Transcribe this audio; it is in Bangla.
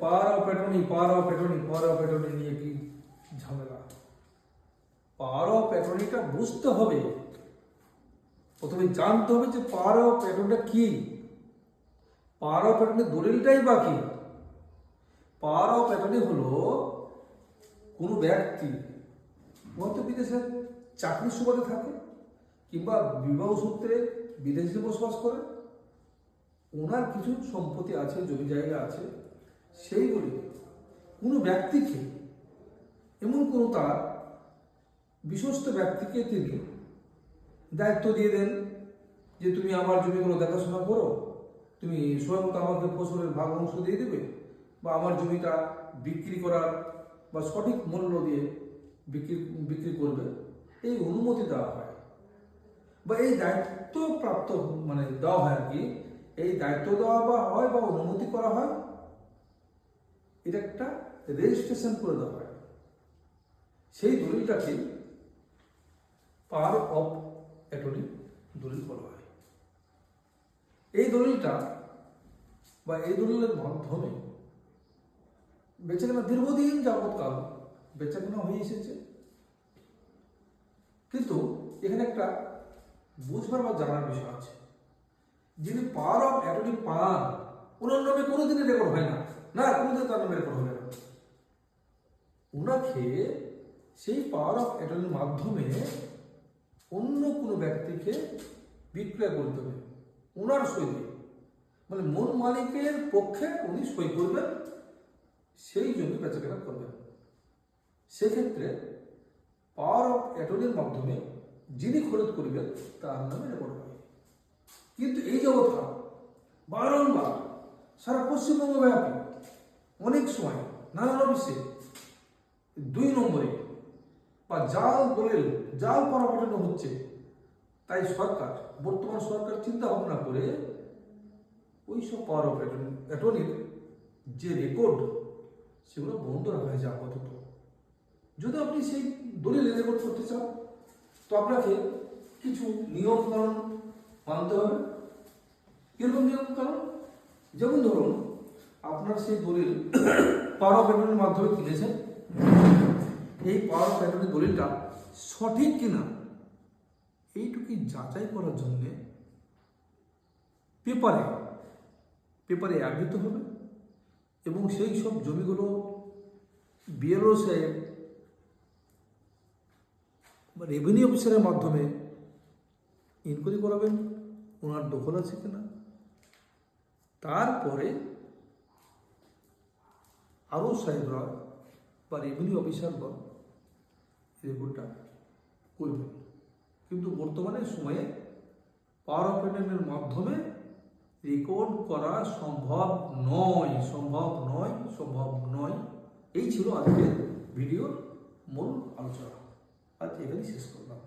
Power of attorney power of attorney power of attorney নিয়ে কি ঝামেলা পাওয়ার অফ অ্যাটর্নিটা বুঝতে হবে প্রথমে জানতে হবে যে পাওয়ার অফ অ্যাটর্নিটা কি পাওয়ার অফ অ্যাটর্নি দলিলটাই বা কি পাওয়ার অফ অ্যাটর্নি হলো কোনো ব্যক্তি হয়তো বিদেশে চাকরির সুবাদে থাকে কিংবা বিবাহ সূত্রে বিদেশে বসবাস করে ওনার কিছু সম্পত্তি আছে জমি জায়গা আছে সেইগুলি কোনো ব্যক্তিকে, এমন কোনো তার বিশ্বস্ত ব্যক্তিকে তিনি দায়িত্ব দিয়ে দেন যে তুমি আমার জমিগুলো দেখাশোনা করো, তুমি স্বয়ং আমাকে ফসলের ভাগ অংশ দিয়ে দেবে বা আমার জমিটা বিক্রি করার বা সঠিক মূল্য দিয়ে বিক্রি বিক্রি করবে। এই অনুমতি দেওয়া হয়। বা এই দায়িত্ব প্রাপ্ত মানে দেওয়া হয় আর কি, এই দায়িত্ব দেওয়া বা হয় বা অনুমতি করা হয় এটা একটা রেজিস্ট্রেশন করে দেওয়া হয়। সেই দলিলটাকে পাওয়ার অফ অ্যাটর্নি দলিল বলা হয়। এই দলিলটা বা এই দলিলের মাধ্যমে বেচাকেনা দীর্ঘদিন যাবৎকাল বেচাকেনা হয়ে এসেছে। কিন্তু এখানে একটা বুঝবার বা জানার বিষয় আছে। যিনি পাওয়ার অফ অ্যাটর্নি পান, ওনার নামে কোনোদিনই রেকর্ড হয় না। না কোনোদিন তার নামে রেকর্ড হবে না। ওনাকে সেই পাওয়ার অফ অ্যাটর্নির মাধ্যমে অন্য কোনো ব্যক্তিকে বিক্রয় করতে হবে। ওনার সই মানে মূল মালিকের পক্ষে উনি সই করবেন, সেই জমি বেচাকেনা করবেন। সেক্ষেত্রে পাওয়ার অফ অ্যাটর্নির মাধ্যমে যিনি খরচ করবেন, তার নামে রেকর্ড হবে কিন্তু এই যে অবস্থা বারংবার সারা পশ্চিমবঙ্গ ব্যাপী অনেক সময় নানান অফিসে দুই নম্বরে বা জাল দলিল জাল পরামর্শ হচ্ছে, তাই সরকার, বর্তমান সরকার চিন্তা ভাবনা করে ওই সব পাওয়ার অফ অ্যাটর্নির যে রেকর্ড সেগুলো বন্ধ রাখা হয়েছে আপাতত। যদি আপনি সেই দলিল রেকর্ড করতে চান, তো আপনাকে কিছু নিয়ম কানুন মানতে হবে। কীরকম নিয়ম কানুন যেমন ধরুন আপনার সেই দলিল পাওয়ার অফ অ্যাটর্নির মাধ্যমে কিনেছেন এই পাওয়ার অফ অ্যাটর্নি দলিলটা সঠিক কিনা, এইটুকুই যাচাই করার জন্যে পেপারে পেপারে অ্যাড হবে এবং সেই সব জমিগুলো বিএলও সাহেব বা রেভিনিউ অফিসারের মাধ্যমে ইনকোয়ারি করাবেন, ওনার দখল আছে কিনা। তারপরে আরও সাহেবরা বা রেভিনিউ অফিসারগণ রেকর্ডটা করবেন। কিন্তু বর্তমানে সময়ে পাওয়ার অফ অ্যাটর্নির মাধ্যমে রেকর্ড করা সম্ভব নয় সম্ভব নয় সম্ভব নয়। এই ছিল আজকের ভিডিওর মূল আলোচনা। আজ এখানেই শেষ করলাম।